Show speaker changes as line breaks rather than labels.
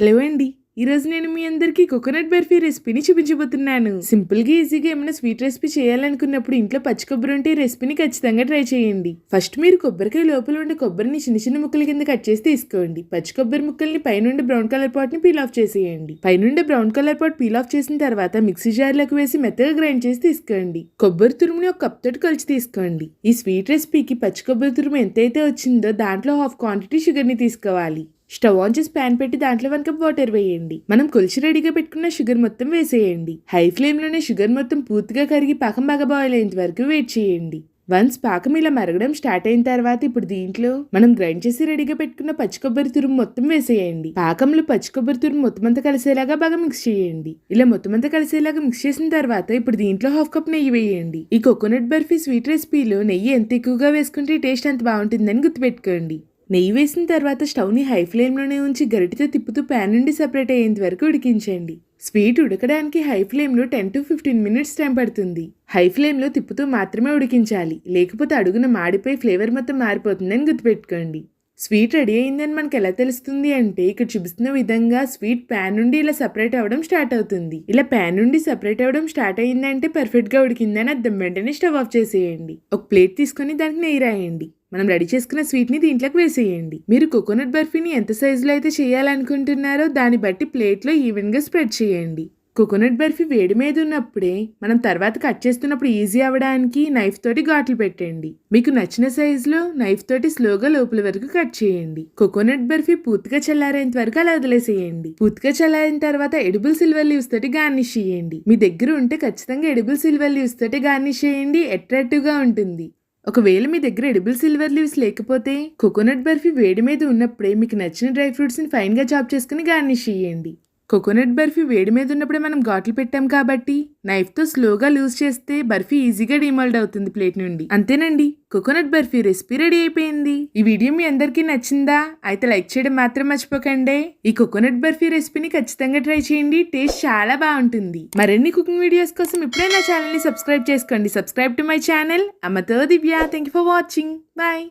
Hello అండి. ఈరోజు నేను మీ అందరికీ కోకోనట్ బర్ఫీ రెసిపీని చూపించబోతున్నాను. సింపుల్గా ఈజీగా ఏమైనా స్వీట్ రెసిపీ చేయాలనుకున్నప్పుడు ఇంట్లో పచ్చి కొబ్బరి ఉంటే ఈ రెసిపీని ఖచ్చితంగా ట్రై చేయండి. ఫస్ట్ మీరు కొబ్బరికాయ లోపల ఉండే కొబ్బరిని చిన్న చిన్న ముక్కల కింద కట్ చేసి తీసుకోండి. పచ్చి కొబ్బరి ముక్కల్ని పైనుండే బ్రౌన్ కలర్ పాట్ని పీల్ ఆఫ్ చేసేయండి. పైనుండే brown colour part peel off చేసిన తర్వాత మిక్సీ జార్లోకి వేసి మెత్తగా గ్రైండ్ చేసి తీసుకోండి. కొబ్బరి తురుముని ఒక కప్ తోటి కలిసి తీసుకోండి. ఈ స్వీట్ రెసిపీకి పచ్చి కొబ్బరి తురుము ఎంతైతే వచ్చిందో దాంట్లో హాఫ్ క్వాంటిటీ షుగర్ని తీసుకోవాలి. స్టవ్ ఆన్ చేసి ప్యాన్ పెట్టి దాంట్లో వన్ కప్ వాటర్ వేయండి. మనం కొలిచి రెడీగా పెట్టుకున్న షుగర్ మొత్తం వేసేయండి. హై ఫ్లేమ్లోనే షుగర్ మొత్తం పూర్తిగా కరిగి పాకం బాగా బాయిల్ అయ్యేంత వరకు వెయిట్ చేయండి. వన్స్ పాకం ఇలా మరగడం స్టార్ట్ అయిన తర్వాత ఇప్పుడు దీంట్లో మనం గ్రైండ్ చేసి రెడీగా పెట్టుకున్న పచ్చి కొబ్బరి తురుము మొత్తం వేసేయండి. పాకంలో పచ్చి కొబ్బరి తురుము మొత్తం అంతా కలిసేలాగా బాగా మిక్స్ చేయండి. ఇలా మొత్తం అంతా కలిసేలాగా మిక్స్ చేసిన తర్వాత ఇప్పుడు దీంట్లో హాఫ్ కప్ నెయ్యి వేయండి. ఈ కోకోనట్ బర్ఫీ స్వీట్ రెసిపీలో నెయ్యి ఎంత ఎక్కువగా వేసుకుంటే టేస్ట్ అంత బాగుంటుందని గుర్తుపెట్టుకోండి. నెయ్యి వేసిన తర్వాత స్టవ్ని హై ఫ్లేమ్లోనే ఉంచి గరిటితో తిప్పుతూ ప్యాన్ నుండి సెపరేట్ అయ్యేంత వరకు ఉడికించండి. స్వీట్ ఉడకడానికి హై ఫ్లేమ్లో ten to fifteen minutes time పడుతుంది. హై ఫ్లేమ్లో తిప్పుతూ మాత్రమే ఉడికించాలి. లేకపోతే అడుగున మాడిపోయి ఫ్లేవర్ మొత్తం మారిపోతుందని గుర్తుపెట్టుకోండి. స్వీట్ రెడీ అయిందని మనకు ఎలా తెలుస్తుంది అంటే ఇక్కడ చూపిస్తున్న విధంగా స్వీట్ ప్యాన్ నుండి ఇలా సపరేట్ అవ్వడం స్టార్ట్ అవుతుంది. ఇలా ప్యాన్ నుండి సపరేట్ అవ్వడం స్టార్ట్ అయిందంటే పర్ఫెక్ట్గా ఉడికిందని అర్థం వెంటనే స్టవ్ ఆఫ్ చేసేయండి. ఒక ప్లేట్ తీసుకొని దానికి నెయ్యి రాయండి. మనం రెడీ చేసుకున్న స్వీట్ని దీంట్లోకి వేసేయండి. మీరు కోకోనట్ బర్ఫీని ఎంత సైజులో అయితే చేయాలనుకుంటున్నారో దాన్ని బట్టి ప్లేట్లో ఈవెన్గా స్ప్రెడ్ చేయండి. కోకోనట్ బర్ఫీ వేడి మీద ఉన్నప్పుడే మనం తర్వాత కట్ చేస్తున్నప్పుడు ఈజీ అవ్వడానికి నైఫ్ తోటి ఘాట్లు పెట్టండి. మీకు నచ్చిన సైజులో నైఫ్ తోటి స్లోగా లోపల వరకు కట్ చేయండి. కోకోనట్ బర్ఫీ పూర్తిగా చల్లారేంత వరకు అలా వదిలేసేయండి. పూర్తిగా చల్లారిన తర్వాత ఎడిబుల్ సిల్వర్ లీవ్స్ తోటి గార్నిష్ చేయండి. మీ దగ్గర ఉంటే ఖచ్చితంగా ఎడిబుల్ సిల్వర్ లీవ్స్ తోటి గార్నిష్ చేయండి. అట్రాక్టివ్గా ఉంటుంది. ఒకవేళ మీ దగ్గర ఎడిబుల్ సిల్వర్ లీవ్స్ లేకపోతే కోకోనట్ బర్ఫీ వేడి మీద ఉన్నప్పుడే మీకు నచ్చిన డ్రై ఫ్రూట్స్ని ఫైన్గా చాప్ చేసుకుని గార్నిష్ చేయండి. కోకోనట్ బర్ఫీ వేడి మీద ఉన్నప్పుడే మనం ఘాట్లు పెట్టాం కాబట్టి నైఫ్తో స్లోగా లూజ్ చేస్తే బర్ఫీ ఈజీగా డిమాల్డ్ అవుతుంది ప్లేట్ నుండి. అంతేనండి కోకోనట్ బర్ఫీ రెసిపీ రెడీ అయిపోయింది. ఈ వీడియో మీ అందరికీ నచ్చిందా? అయితే లైక్ చేయడం మాత్రం మర్చిపోకండి. ఈ కోకోనట్ బర్ఫీ రెసిపీని ఖచ్చితంగా ట్రై చేయండి టేస్ట్ చాలా బాగుంటుంది. మరిన్ని కుకింగ్ వీడియోస్ కోసం ఇప్పుడే నా ఛానల్ని సబ్స్క్రైబ్ చేసుకోండి. Subscribe to my channel. అమ్మతో Divya. Thank you for watching bye